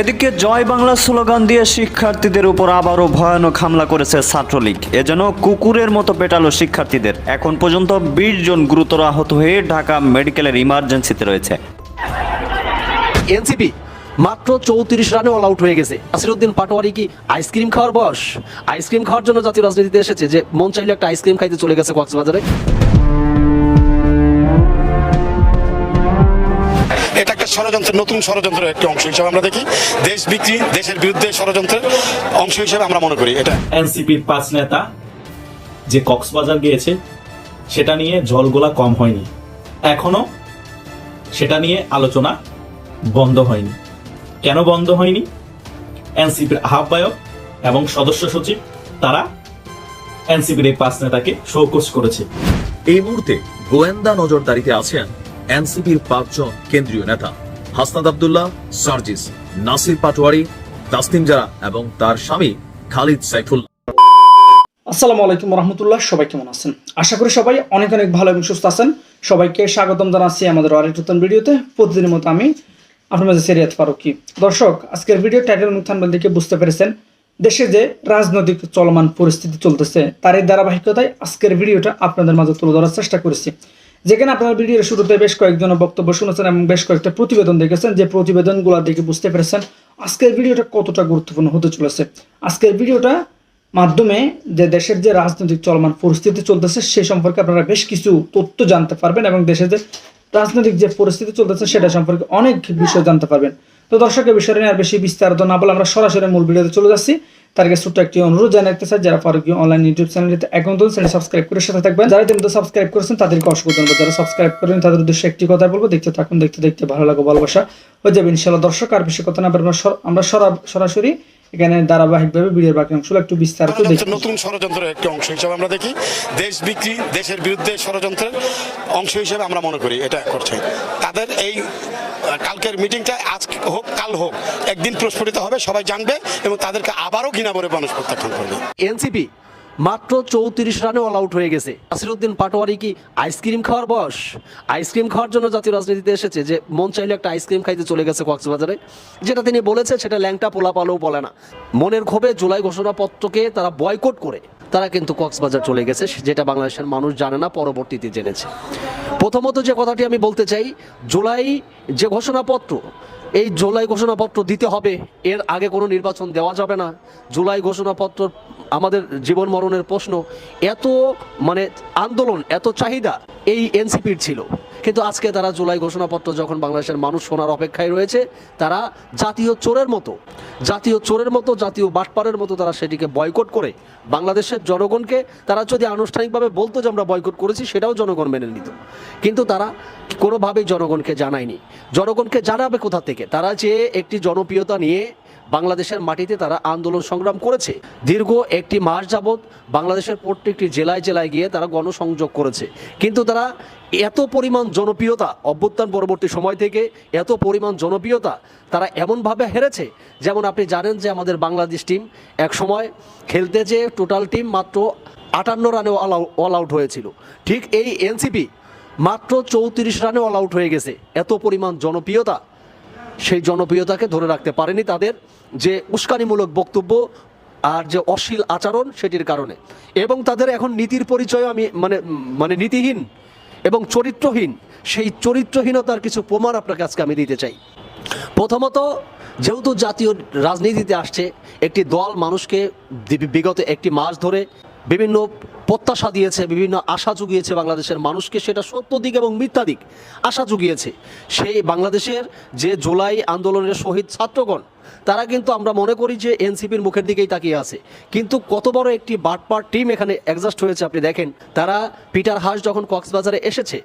এদিকে জয় বাংলা স্লোগান দিয়ে শিক্ষার্থীদের উপর আবারও ভয়ানক হামলা করেছে ছাত্রলীগ। এজন্য কুকুরের মতো পেটালো শিক্ষার্থীদের। এখন পর্যন্ত বিশ জন গুরুতর আহত হয়ে ঢাকা মেডিকেলের ইমার্জেন্সিতে রয়েছে। এনসিপি মাত্র চৌত্রিশ রানে অল আউট হয়ে গেছে। আসিরুদ্দিন পাটোয়ারি কি আইসক্রিম খাওয়ার বয়স? আইসক্রিম খাওয়ার জন্য জাতীয় রাজনীতিতে এসেছে যে মন চাইলে একটা আইসক্রিম খাইতে চলে গেছে কক্সবাজারে। একটা ষড়যন্ত্রের নতুন ষড়যন্ত্রের একটি অংশ হিসেবে আমরা দেখি। দেশ বিক্রি দেশের বিরুদ্ধে ষড়যন্ত্রের অংশ হিসেবে আমরা মনে করি। এটা এনসিপির পাঁচ নেতা যে কক্সবাজার গিয়েছে সেটা নিয়ে জলগোলা কম হয়নি। এখনও সেটা নিয়ে আলোচনা বন্ধ হয়নি। কেন বন্ধ হয়নি? এনসিপির আহ্বায়ক এবং সদস্য সচিব তারা এনসিপির এই পাঁচ নেতাকে শোকস করেছে। এই মুহূর্তে গোয়েন্দা নজরদারিতে আছেন এনসিপির পাঁচজন কেন্দ্রীয় নেতা। হাসনাদ আব্দুল্লাহ, সার্জিস, নাসির পাটোয়ারি, তাসনিম জারা এবং তার স্বামী খালিদ সাইফুল্লাহ আসসালামু আলাইকুম রহমতুল্লাহ, সবাই কেমন আছেন? আশা করি সবাই অনেক অনেক ভালো এবং সুস্থ আছেন। সবাইকে স্বাগতম জানাচ্ছি আমাদের আরেক নতুন ভিডিওতে। প্রতিদিনের মতো আমি আপনার মাঝে সেরিয়াত ফারুকি। দর্শক, আজকের ভিডিও টাইটেল মুথানবেল দেখে বুঝতে পেরেছেন, দেশে যে রাজনৈতিক চলমান পরিস্থিতি চলতেছে তার এই ধারাবাহিকতায় আজকের ভিডিওটা আপনাদের মাঝে তুলে ধরার চেষ্টা করেছি। যেখানে আপনারা ভিডিওর শুরুতে বেশ কয়েকজনের বক্তব্য শুনেছেন এবং বেশ কয়েকটা প্রতিবেদন দেখেছেন, যে প্রতিবেদনগুলো দেখে বুঝতে পেরেছেন আজকের ভিডিওটা কতটা গুরুত্বপূর্ণ হতে চলেছে। আজকের ভিডিওটা মাধ্যমে যে দেশের যে রাজনৈতিক চলমান পরিস্থিতি চলতেছে, সে সম্পর্কে আপনারা বেশ কিছু তথ্য জানতে পারবেন এবং দেশের যে রাজনৈতিক যে পরিস্থিতি চলতেছে, সেটা সম্পর্কে অনেক বিষয় জানতে পারবেন। তো দর্শকের বিষয় নিয়ে আর বেশি বিস্তারিত না বলে আমরা সরাসরি মূল ভিডিওতে চলে যাচ্ছি। আগে ছোট্ট একটি অনুরোধ জানাতে চাই, যারা ফারুকীয় অনলাইন ইউটিউব চ্যানেলটিতে এখন তো চ্যানেল সাবস্ক্রাইব করে সাথে থাকবেন। যারা ইতিমধ্যে সাবস্ক্রাইব করেছেন, তাদেরকে অসংখ্য ধন্যবাদ। যারা সাবস্ক্রাইব করেন তাদের উদ্দেশ্যে একটি কথা বলব, দেখতে থাকুন, দেখতে দেখতে ভালো লাগো ভালোবাসা হয়ে যাবে ইনশাল্লাহ দর্শক, আর বেশি কথা না আমরা সর- আমরা সরা- সরাসরি এখানে ধারাবাহিকভাবে বিড়ের বাকি অংশ একটু বিস্তারিত দেখি। নতুন ষড়যন্ত্রের একটি অংশ হিসেবে আমরা দেখি দেশ বিক্রি দেশের বিরুদ্ধে ষড়যন্ত্রের অংশ হিসেবে আমরা মনে করি এটা করছে। তাদের এই কালকের মিটিংটা আজ হোক কাল হোক একদিন প্রস্ফুটিত হবে সবাই জানবে এবং তাদেরকে আবারও ঘৃণা করে মানুষ প্রত্যাখ্যান করবে। এনসিপি মাত্র চৌত্রিশ রানে অল আউট হয়ে গেছে। আসিরুদ্দিন পাটোয়ারি কি আইসক্রিম খাওয়ার বয়স? আইসক্রিম খাওয়ার জন্য জাতীয় রাজনীতিতে এসেছে যে, মন চাইলে একটা আইসক্রিম খাইতে চলে গেছে কক্সবাজারে। যেটা তিনি বলেছে, সেটা ল্যাংটা পোলা পালেও বলে না। মনের ক্ষোভে জুলাই ঘোষণাপত্রকে তারা বয়কট করে। তারা কিন্তু কক্সবাজার চলে গেছে, যেটা বাংলাদেশের মানুষ জানে না, পরবর্তীতে জেনেছে। প্রথমত যে কথাটি আমি বলতে চাই, জুলাই যে ঘোষণাপত্র এই জুলাই ঘোষণাপত্র দিতে হবে। এর আগে কোনো নির্বাচন দেওয়া যাবে না। জুলাই ঘোষণাপত্র আমাদের জীবন মরণের প্রশ্ন। এত মানে আন্দোলন, এত চাহিদা এই এনসিপির ছিল। কিন্তু আজকে তারা জুলাই ঘোষণাপত্র যখন বাংলাদেশের মানুষ শোনার অপেক্ষায় রয়েছে, তারা জাতীয় চোরের মতো, জাতীয় চোরের মতো, জাতীয় বাটপারের মতো তারা সেটিকে বয়কট করে বাংলাদেশের জনগণকে, তারা যদি আনুষ্ঠানিকভাবে বলতো যে আমরা বয়কট করেছি, সেটাও জনগণ মেনে নিত। কিন্তু তারা কোনোভাবেই জনগণকে জানায়নি। জনগণকে জানাবে কোথা থেকে? তারা যে একটি জনপ্রিয়তা নিয়ে বাংলাদেশের মাটিতে তারা আন্দোলন সংগ্রাম করেছে, দীর্ঘ একটি মাস যাবৎ বাংলাদেশের প্রত্যেকটি জেলায় জেলায় গিয়ে তারা গণসংযোগ করেছে। কিন্তু তারা এত পরিমাণ জনপ্রিয়তা অভ্যুত্থান পরবর্তী সময় থেকে এত পরিমাণ জনপ্রিয়তা তারা এমনভাবে হেরেছে, যেমন আপনি জানেন যে আমাদের বাংলাদেশ টিম এক সময় খেলতে যে টোটাল টিম মাত্র আটান্ন রানে অল আউট হয়েছিল। ঠিক এই এনসিপি মাত্র চৌত্রিশ রানে অল আউট হয়ে গেছে। এত পরিমাণ জনপ্রিয়তা, সেই জনপ্রিয়তাকে ধরে রাখতে পারেনি তাদের যে উস্কানিমূলক বক্তব্য আর যে অশ্লীল আচরণ সেটির কারণে। এবং তাদের এখন নীতির পরিচয় আমি মানে মানে নীতিহীন এবং চরিত্রহীন, সেই চরিত্রহীনতার কিছু প্রমাণ আপনাকে আজকে আমি দিতে চাই। প্রথমত, যেহেতু জাতীয় রাজনীতিতে আসছে, একটি দল মানুষকে বিগত একটি মাস ধরে বিভিন্ন প্রত্যাশা দিয়েছে, বিভিন্ন আশা জুগিয়েছে বাংলাদেশের মানুষকে, সেটা সত্য দিক এবং মিথ্যা দিক আশা জুগিয়েছে। সেই বাংলাদেশের যে জুলাই আন্দোলনের শহীদ ছাত্রগণ, তারা কিন্তু আমরা মনে করি যে এনসিপির মুখের দিকেই তাকিয়ে আছে। কিন্তু কত বড় একটি বাটপার টিম এখানে অ্যাডজাস্ট হয়েছে, আপনি দেখেন। তারা পিটার হাস যখন কক্সবাজারে এসেছে,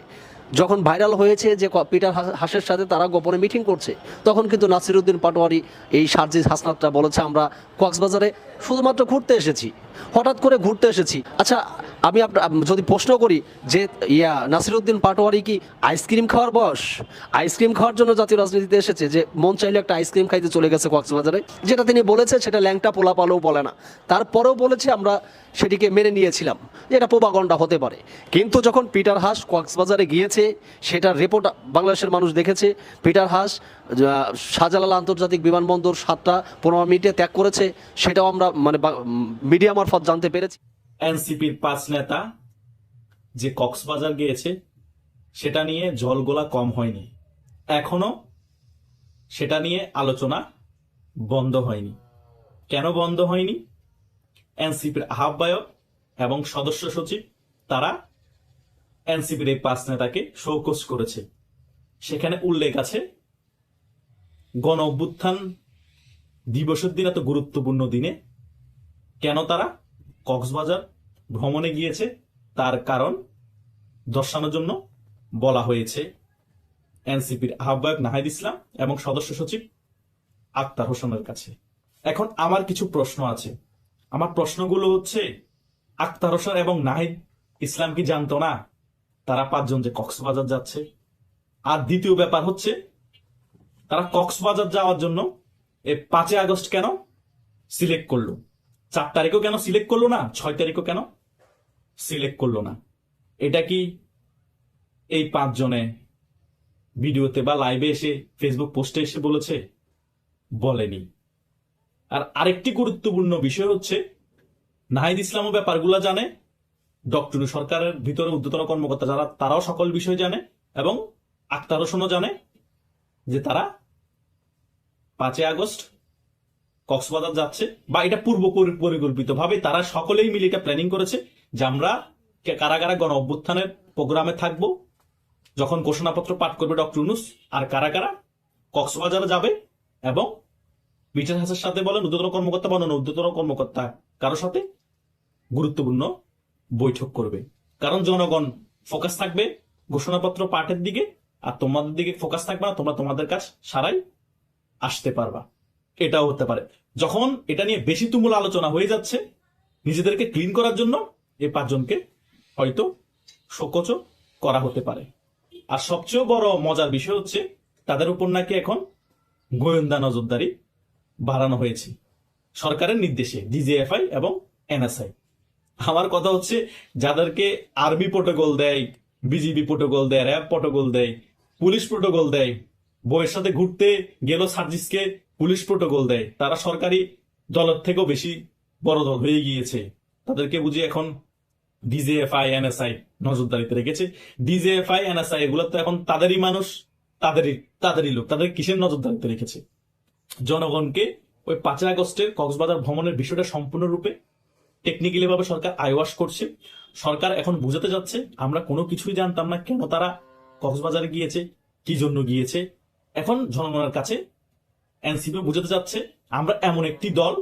যখন ভাইরাল হয়েছে যে পিটার হাস- হাসের সাথে তারা গোপনে মিটিং করছে, তখন কিন্তু নাসিরুদ্দিন পাটোয়ারি এই সার্জিস হাসনাতটা বলেছে, আমরা কক্সবাজারে শুধুমাত্র ঘুরতে এসেছি। হঠাৎ করে ঘুরতে এসেছি। আচ্ছা আমি আপনার যদি প্রশ্ন করি যে, ইয়া, নাসিরুদ্দিন পাটোয়ারি কি আইসক্রিম খাওয়ার বয়স? আইসক্রিম খাওয়ার জন্য জাতীয় রাজনীতিতে এসেছে যে, মন চাইলে একটা আইসক্রিম খাইতে চলে গেছে কক্সবাজারে। যেটা তিনি বলেছে, সেটা ল্যাংটা পোলা পালেও বলে না। তারপরেও বলেছে, আমরা সেটিকে মেনে নিয়েছিলাম যে, এটা প্রবাগণ্ডা হতে পারে। কিন্তু যখন পিটার হাস কক্সবাজারে গিয়েছে, সেটার রিপোর্ট বাংলাদেশের মানুষ দেখেছে। পিটার হাস শাহজালাল আন্তর্জাতিক বিমানবন্দর সাতটা পনেরো মিনিটে ত্যাগ করেছে। সেটাও আমরা মানে মিডিয়া মারফত জানতে পেরেছি। এনসিপির পাঁচ নেতা যে কক্সবাজার গিয়েছে, সেটা নিয়ে জলগোলা কম হয়নি। এখনও সেটা নিয়ে আলোচনা বন্ধ হয়নি। কেন বন্ধ হয়নি? এনসিপির আহ্বায়ক এবং সদস্য সচিব, তারা এনসিপির এই পাঁচ নেতাকে শোকস করেছে। সেখানে উল্লেখ আছে গণ অভ্যুত্থান দিবসের দিন এত গুরুত্বপূর্ণ দিনে কেন তারা কক্সবাজার ভ্রমণে গিয়েছে? তার কারণ দর্শানোর জন্য বলা হয়েছে এনসিপির আহ্বায়ক নাহিদ ইসলাম এবং সদস্য সচিব আক্তার হোসেনের কাছে। এখন আমার কিছু প্রশ্ন আছে। আমার প্রশ্নগুলো হচ্ছে, আক্তার হোসেন এবং নাহিদ ইসলাম কি জানতো না তারা পাঁচজন যে কক্সবাজার যাচ্ছে? আর দ্বিতীয় ব্যাপার হচ্ছে, তারা কক্সবাজার যাওয়ার জন্য এ পাঁচই আগস্ট কেন সিলেক্ট করল? চার তারিখও কেন সিলেক্ট করল না? ছয় তারিখও কেন সিলেক্ট করল না? এটা কি এই পাঁচজনে ভিডিওতে বা লাইভে এসে ফেসবুক পোস্টে এসে বলেছে? বলেনি। আর আরেকটি গুরুত্বপূর্ণ বিষয় হচ্ছে, নাহিদ ইসলামও ব্যাপারগুলো জানে, ডক্টর সরকারের ভিতরে উদ্যতন কর্মকর্তা যারা, তারাও সকল বিষয় জানে এবং আক্তার হোসেনও জানে যে তারা পাঁচই আগস্ট কক্সবাজার যাচ্ছে বা এটা পূর্ব পরিকল্পিত ভাবে তারা সকলেই মিলে এটা প্ল্যানিং করেছে যে আমরা কারা কারা গণ অভ্যুত্থানের প্রোগ্রামে থাকব। যখন ঘোষণাপত্র পাঠ করবে ডক্টর ইউনুস আর কারা কারা কক্সবাজারে যাবে এবং বিচার হাসের সাথে বলেন উদ্যোতন কর্মকর্তা বলেন উদ্যোতন কর্মকর্তা কারোর সাথে গুরুত্বপূর্ণ বৈঠক করবে। কারণ জনগণ ফোকাস থাকবে ঘোষণাপত্র পাঠের দিকে আর তোমাদের দিকে ফোকাস থাকবে না, তোমরা তোমাদের কাজ সারাই আসতে পারবা। এটাও হতে পারে। যখন এটা নিয়ে বেশি তুমুল আলোচনা হয়ে যাচ্ছে, নিজেদেরকে ক্লিন করার জন্য এই পাঁচজনকে হয়তো শোকচ করা হতে পারে। আর সবচেয়ে বড় মজার বিষয় হচ্ছে, তাদের উপর নাকি এখন গোয়েন্দা নজরদারি বাড়ানো হয়েছে। সরকারের নির্দেশে, ডিজিএফআই এবং এনএসআই। আমার কথা হচ্ছে, যাদেরকে আর্মি প্রোটোকল দেয়, বিজিবি প্রোটোকল দেয়, র্যাব প্রোটোকল দেয়, পুলিশ প্রোটোকল দেয়, বইয়ের সাথে ঘুরতে গেল সার্জিসকে পুলিশ প্রোটোকল দেয়। তারা সরকারি দলের থেকেও বেশি বড় দল হয়ে গিয়েছে। তাদেরকে বুঝি এখন ডিজিএফআই, এনএসআই নজরদারিতে রেখেছে। ডিজিএফআই, এনএসআই এগুলো তো এখন তাদেরই মানুষ, তাদেরই তাদেরই লোক, তাদের কিসের নজরদারিতে রেখেছে? জনগণকে ওই পাঁচই আগস্টের কক্সবাজার ভ্রমণের বিষয়টা সম্পূর্ণরূপে টেকনিক্যালি ভাবে সরকার আইওয়াশ করছে। সরকার এখন বুঝাতে যাচ্ছে, আমরা কোনো কিছুই জানতাম না কেন তারা কক্সবাজারে গিয়েছে, কি জন্য গিয়েছে। এখন জনগণের কাছে এনসিপি বুঝাতে যাচ্ছে আমরা এমন একটি দল,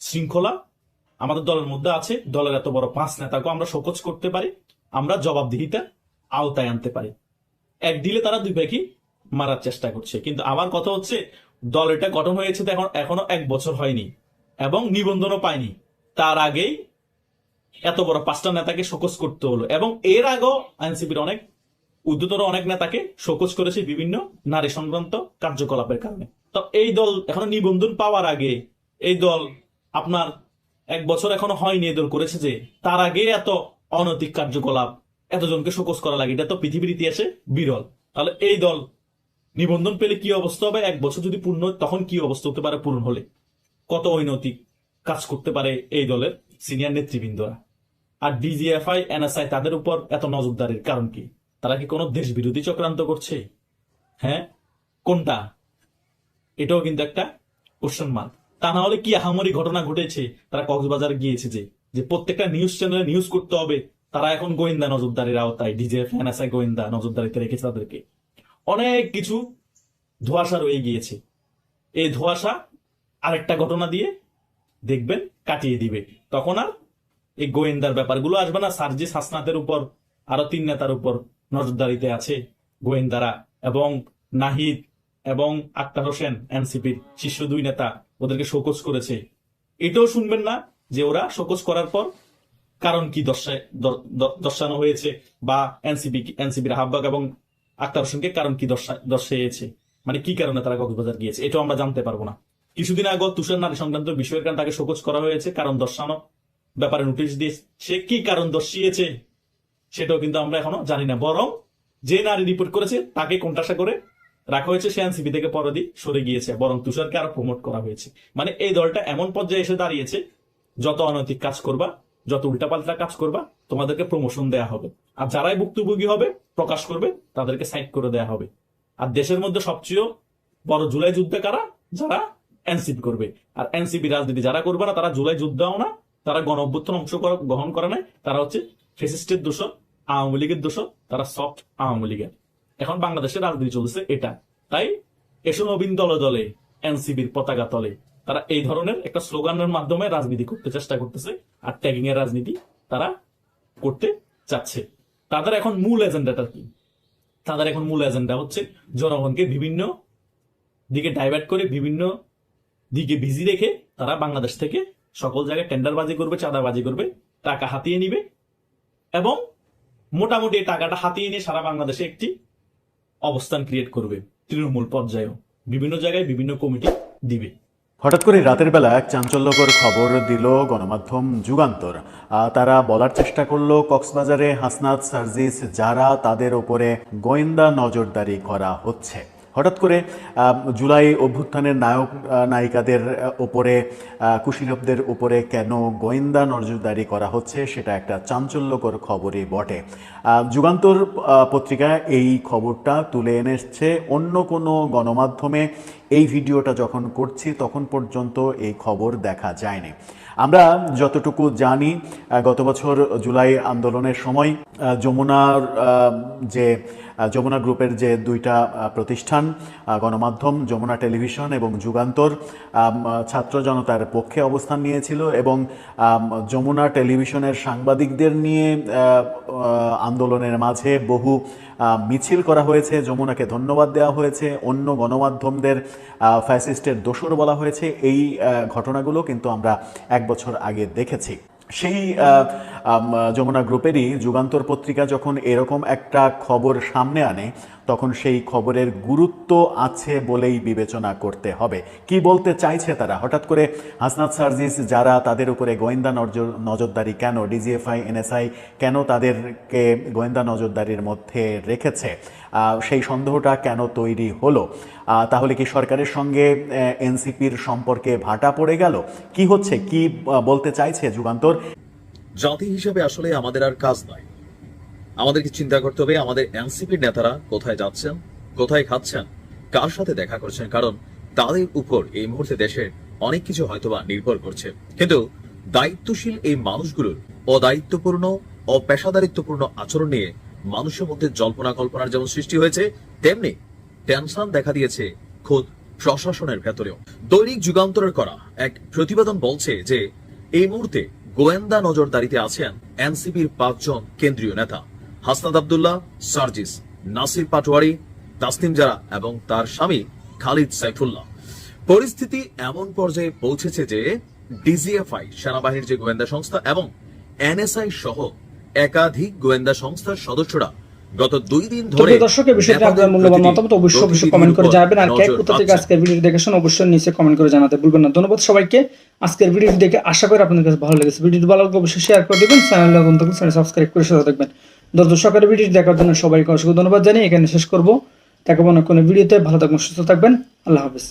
শৃঙ্খলা আমাদের দলের মধ্যে আছে, দলের এত বড় পাঁচ নেতাকে আমরা শোকজ করতে পারি, আমরা জবাবদিহিতা আওতায় আনতে পারি। এক দিলে তারা দুই ভাইকে মারার চেষ্টা করছে। কিন্তু আমার কথা হচ্ছে, দল এটা গঠন হয়েছে তো এখন এখনও এক বছর হয়নি এবং নিবন্ধনও পায়নি। তার আগেই এত বড় পাঁচটা নেতাকে শোকজ করতে হলো এবং এর আগেও এনসিপির অনেক উদ্যতর অনেক নেতাকে শোকজ করেছে বিভিন্ন নারী সংক্রান্ত কার্যকলাপের কারণে। তো এই দল এখনও নিবন্ধন পাওয়ার আগে এই দল আপনার এক বছর এখনও হয়নি এই দল করেছে যে তার আগে এত অনৈতিক কার্যকলাপ, এতজনকে শোকস করা লাগে, এটা তো পৃথিবীর ইতিহাসে বিরল। তাহলে এই দল নিবন্ধন পেলে কি অবস্থা হবে? এক বছর যদি পূর্ণ তখন কি অবস্থা হতে পারে পূরণ হলে? কত অনৈতিক কাজ করতে পারে এই দলের সিনিয়র নেতৃবৃন্দরা? আর ডিজিএফআই, এনএসআই, তাদের উপর এত নজরদারির কারণ কি? তারা কি কোনো দেশ বিরোধী চক্রান্ত করছে? হ্যাঁ? কোনটা? এটাও কিন্তু একটা কোশ্চেন মার্ক তা না হলে কি আহামরি ঘটনা ঘটেছে? তারা কক্সবাজার গিয়েছে যে যে প্রত্যেকটা নিউজ চ্যানেলে নিউজ করতে হবে। তারা এখন গোয়েন্দা নজরদারির আওতায় ডিজিএফ এনএসআই গোয়েন্দা নজরদারিতে রেখেছে তাদেরকে। অনেক কিছু ধোয়াশা রয়ে গিয়েছে। এই ধোয়াশা আরেকটা ঘটনা দিয়ে দেখবেন কাটিয়ে দিবে। তখন আর এই গোয়েন্দার ব্যাপারগুলো আসবে না। সার্জিস হাসনাতের উপর আরও তিন নেতার উপর নজরদারিতে আছে গোয়েন্দারা এবং নাহিদ এবং আক্তার হোসেন, এনসিপির শীর্ষ দুই নেতা, ওদেরকে শোকজ করেছে। এটাও শুনবেন না যে ওরা শোকজ করার পর কারণ কি দর্শানো হয়েছে বা এনসিপি, এনসিপির আহ্বায়ক এবং আক্তার হোসেনকে কারণ কি দর্শা- দর্শিয়েছে মানে কি কারণে তারা কক্সবাজার গিয়েছে? এটাও আমরা জানতে পারব না। কিছুদিন আগে তুষার নারী সংক্রান্ত বিষয়ের কারণে তাকে শোকজ করা হয়েছে, কারণ দর্শানো ব্যাপারে নোটিশ দিয়ে সে কি কারণ দর্শিয়েছে? সেটাও কিন্তু আমরা এখনও জানি না। বরং যে নারী রিপোর্ট করেছে, তাকে কোনটাসা করে রাখা হয়েছে, সে এনসিপি থেকে পরদি সরে গিয়েছে, বরং তুষারকে আরও প্রমোট করা হয়েছে। মানে এই দলটা এমন পর্যায়ে এসে দাঁড়িয়েছে, যত অনৈতিক কাজ করবা, যত উল্টাপাল্টা কাজ করবা, তোমাদেরকে প্রমোশন দেয়া হবে। আর যারাই ভুক্তভোগী হবে, প্রকাশ করবে, তাদেরকে সাইড করে দেয়া হবে। আর দেশের মধ্যে সবচেয়ে বড় জুলাই যুদ্ধে কারা? যারা এনসিপি করবে। আর এনসিপি রাজনীতি যারা করবে না, তারা জুলাই যুদ্ধও না, তারা গণ অভ্যুত্থান অংশ গ্রহণ করে নাই, তারা হচ্ছে ফেসিস্টের দোষ আওয়ামী লীগের দোষ তারা সফট আওয়ামী লীগের। এখন বাংলাদেশের রাজনীতি চলছে এটা। তাই এসো নবীন দলে দলে, এনসিবির পতাকা তলে। তারা এই ধরনের একটা স্লোগানের মাধ্যমে রাজনীতি করতে চেষ্টা করতেছে আর ট্যাগিং এর রাজনীতি তারা করতে চাচ্ছে। তাদের এখন মূল এজেন্ডাটা কি? তাদের এখন মূল এজেন্ডা হচ্ছে জনগণকে বিভিন্ন দিকে ডাইভার্ট করে, বিভিন্ন দিকে বিজি রেখে তারা বাংলাদেশ থেকে সকল জায়গায় টেন্ডারবাজি করবে, চাঁদাবাজি করবে, টাকা হাতিয়ে নিবে এবং মোটামুটি টাকাটা হাতিয়ে নিয়ে সারা বাংলাদেশে একটি অবস্থান ক্রিয়েট করবে তৃণমূল পর্যায়েও। বিভিন্ন জায়গায় বিভিন্ন কমিটি দিবে। হঠাৎ করে রাতের বেলা এক চাঞ্চল্যকর খবর দিল গণমাধ্যম যুগান্তর। তারা বলার চেষ্টা করল, কক্সবাজারে হাসনাত সার্জিস যারা তাদের ওপরে গোয়েন্দা নজরদারি করা হচ্ছে। হঠাৎ করে জুলাই অভ্যুত্থানের নায়ক নায়িকাদের ওপরে কুশীলবদের উপরে কেন গোয়েন্দা নজরদারি করা হচ্ছে সেটা একটা চাঞ্চল্যকর খবরই বটে। যুগান্তর পত্রিকা এই খবরটা তুলে এনেছে অন্য কোনো গণমাধ্যমে এই ভিডিওটা যখন করছি, তখন পর্যন্ত এই খবর দেখা যায়নি। আমরা যতটুকু জানি গত বছর জুলাই আন্দোলনের সময় যমুনার যে যমুনা গ্রুপের যে দুইটা প্রতিষ্ঠান গণমাধ্যম, যমুনা টেলিভিশন এবং যুগান্তর ছাত্র জনতার পক্ষে অবস্থান নিয়েছিল এবং যমুনা টেলিভিশনের সাংবাদিকদের নিয়ে আন্দোলনের মাঝে বহু মিছিল করা হয়েছে, যমুনাকে ধন্যবাদ দেওয়া হয়েছে, অন্য গণমাধ্যমদের ফ্যাসিস্টের দোষর বলা হয়েছে। এই ঘটনাগুলো কিন্তু আমরা এক বছর আগে দেখেছি। সেই যমুনা গ্রুপেরই যুগান্তর পত্রিকা যখন এরকম একটা খবর সামনে আনে, তখন সেই খবরের গুরুত্ব আছে বলেই বিবেচনা করতে হবে। কি বলতে চাইছে তারা? হঠাৎ করে হাসনাত সার্জিস যারা তাদের উপরে গোয়েন্দা নজর, নজরদারি কেন, ডিজিএফআই, এনএসআই কেন তাদেরকে গোয়েন্দা নজরদারির মধ্যে রেখেছে? সেই সন্দেহটা কেন তৈরি হলো? তাহলে কি সরকারের সঙ্গে এনসিপির সম্পর্কে ভাটা পড়ে গেল? কি হচ্ছে? কি বলতে চাইছে যুগান্তর? জাতি হিসেবে আসলে আমাদের আর কাজ নয় আমাদেরকে চিন্তা করতে হবে, আমাদের এনসিপির নেতারা কোথায় যাচ্ছেন, কোথায় খাচ্ছেন, কার সাথে দেখা করছেন, কারণ তাদের উপর এই মুহূর্তে দেশের অনেক কিছু হয়তোবা নির্ভর করছে। কিন্তু দায়িত্বশীল এই মানুষগুলোর অদায়িত্বপূর্ণ, অপেশাদারিত্বপূর্ণ আচরণ নিয়ে মানুষের মধ্যে জল্পনা কল্পনার যেমন সৃষ্টি হয়েছে, তেমনি টেনশন দেখা দিয়েছে খোদ প্রশাসনের ভেতরেও। দৈনিক যুগান্তরের করা এক প্রতিবেদন বলছে যে, এই মুহূর্তে গোয়েন্দা নজরদারিতে আছেন এনসিপির পাঁচজন কেন্দ্রীয় নেতা। হাসনাদ আবদুল্লাহ, সার্জিস, নাসির পাটোয়ারি, তাসনিম জারা এবং তার স্বামী খালিদ সাইফুল্লাহ। পরিস্থিতি এমন পর্যায়ে পৌঁছেছে যে, ডিজিএফআই, সেনাবাহিনীর যে গোয়েন্দা সংস্থা এবং এনএসআই সহ একাধিক গোয়েন্দা সংস্থার সদস্যরা গত দুই দিন ধরে দর্শক এই বিষয়টা আপনার মূল্যবান মতামত অবশ্যই অবশ্যই কমেন্ট করে জানাবেন আর কে কোথা থেকে আজকের ভিডিও দেখেছেন অবশ্যই নিচে কমেন্ট করে জানাতে ভুলবেন না। ধন্যবাদ সবাইকে। আজকের ভিডিও দেখে আশা করি আপনাদের কাছে ভালো লেগেছে। ভিডিওটি ভালো লাগলে অবশ্যই শেয়ার করে দেবেন চ্যানেল নতুন থাকলে চ্যানেল সাবস্ক্রাইব করে সাথে দেখবেন দর্শক সকালের ভিডিও দেখার জন্য সবাইকে অসংখ্য ধন্যবাদ জানিয়ে এখানে শেষ করব। দেখাবো না কোনো ভিডিওতে। ভালো থাকবেন সুস্থ থাকবেন। আল্লাহ হাফিজ।